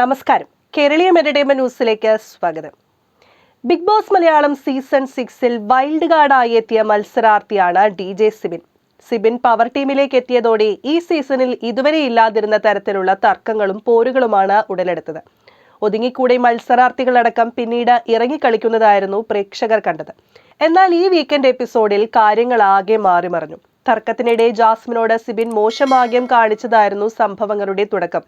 നമസ്കാരം. കേരളീയ എന്റർടൈൻമെന്റ് ന്യൂസിലേക്ക് സ്വാഗതം. ബിഗ് ബോസ് മലയാളം സീസൺ സിക്സിൽ വൈൽഡ് കാർഡായി എത്തിയ മത്സരാർത്ഥിയാണ് D J Sibin. Sibin power ടീമിലേക്ക് എത്തിയതോടെ ഈ സീസണിൽ ഇതുവരെ ഇല്ലാതിരുന്ന തരത്തിലുള്ള തർക്കങ്ങളും പോരുകളുമാണ് ഉടലെടുത്തത്. ഒതുങ്ങിക്കൂടെ മത്സരാർത്ഥികളടക്കം പിന്നീട് ഇറങ്ങിക്കളിക്കുന്നതായിരുന്നു പ്രേക്ഷകർ കണ്ടത്. എന്നാൽ ഈ വീക്കെൻഡ് എപ്പിസോഡിൽ കാര്യങ്ങൾ ആകെ മാറിമറിഞ്ഞു തർക്കത്തിനിടെ ജാസ്മിനോട് സിബിൻ മോശമാഗ്യം കാണിച്ചതായിരുന്നു സംഭവങ്ങളുടെ തുടക്കം.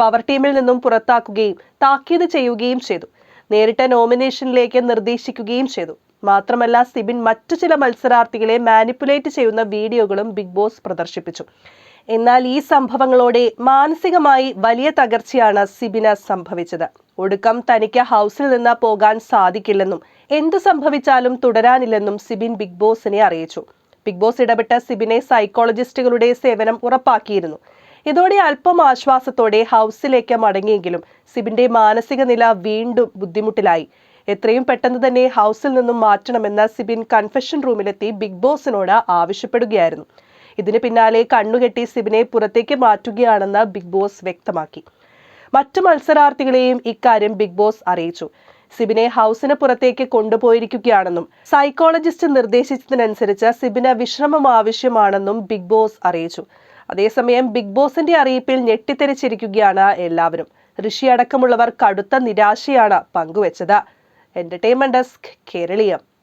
പവർ ടീമിൽ നിന്നും പുറത്താക്കുകയും താക്കീത് ചെയ്യുകയും ചെയ്തു. നേരിട്ട നോമിനേഷനിലേക്ക് നിർദ്ദേശിക്കുകയും ചെയ്തു. മാത്രമല്ല സിബിൻ മറ്റു ചില മത്സരാർത്ഥികളെ മാനിപ്പുലേറ്റ് ചെയ്യുന്ന വീഡിയോകളും ബിഗ് ബോസ് പ്രദർശിപ്പിച്ചു. എന്നാൽ ഈ സംഭവങ്ങളോടെ മാനസികമായി വലിയ തകർച്ചയാണ് സിബിന് സംഭവിച്ചത്. ഒടുക്കം തനിക്ക് ഹൗസിൽ നിന്ന് പോകാൻ സാധിക്കില്ലെന്നും എന്തു സംഭവിച്ചാലും തുടരാനില്ലെന്നും സിബിൻ ബിഗ് ബോസിനെ അറിയിച്ചു. ബിഗ് ബോസ് ഇടപെട്ട സിബിനെ സൈക്കോളജിസ്റ്റുകളുടെ സേവനം ഉറപ്പാക്കിയിരുന്നു. ഇതോടെ അല്പം ആശ്വാസത്തോടെ ഹൗസിലേക്ക് മടങ്ങിയെങ്കിലും സിബിന്റെ മാനസിക നില വീണ്ടും ബുദ്ധിമുട്ടിലായി. എത്രയും പെട്ടെന്ന് തന്നെ ഹൗസിൽ നിന്നും മാറ്റണമെന്ന് സിബിൻ കൺഫെഷൻ റൂമിലെത്തി ബിഗ് ബോസിനോട് ആവശ്യപ്പെടുകയായിരുന്നു. ഇതിന് പിന്നാലെ കണ്ണുകെട്ടി സിബിനെ പുറത്തേക്ക് മാറ്റുകയാണെന്ന് ബിഗ് ബോസ് വ്യക്തമാക്കി. മറ്റു മത്സരാർത്ഥികളെയും ഇക്കാര്യം ബിഗ് ബോസ് അറിയിച്ചു. സിബിനെ ഹൗസിന് പുറത്തേക്ക് കൊണ്ടുപോയിരിക്കുകയാണെന്നും സൈക്കോളജിസ്റ്റ് നിർദ്ദേശിച്ചതിനനുസരിച്ച് സിബിന് വിശ്രമം ആവശ്യമാണെന്നും ബിഗ് ബോസ് അറിയിച്ചു. അതേസമയം ബിഗ് ബോസിന്റെ അറിയിപ്പിൽ ഞെട്ടിത്തെരിച്ചിരിക്കുകയാണ് എല്ലാവരും. ഋഷി അടക്കമുള്ളവർ കടുത്ത നിരാശയാണ് പങ്കുവച്ചത്. Entertainment desk Keraleeyam.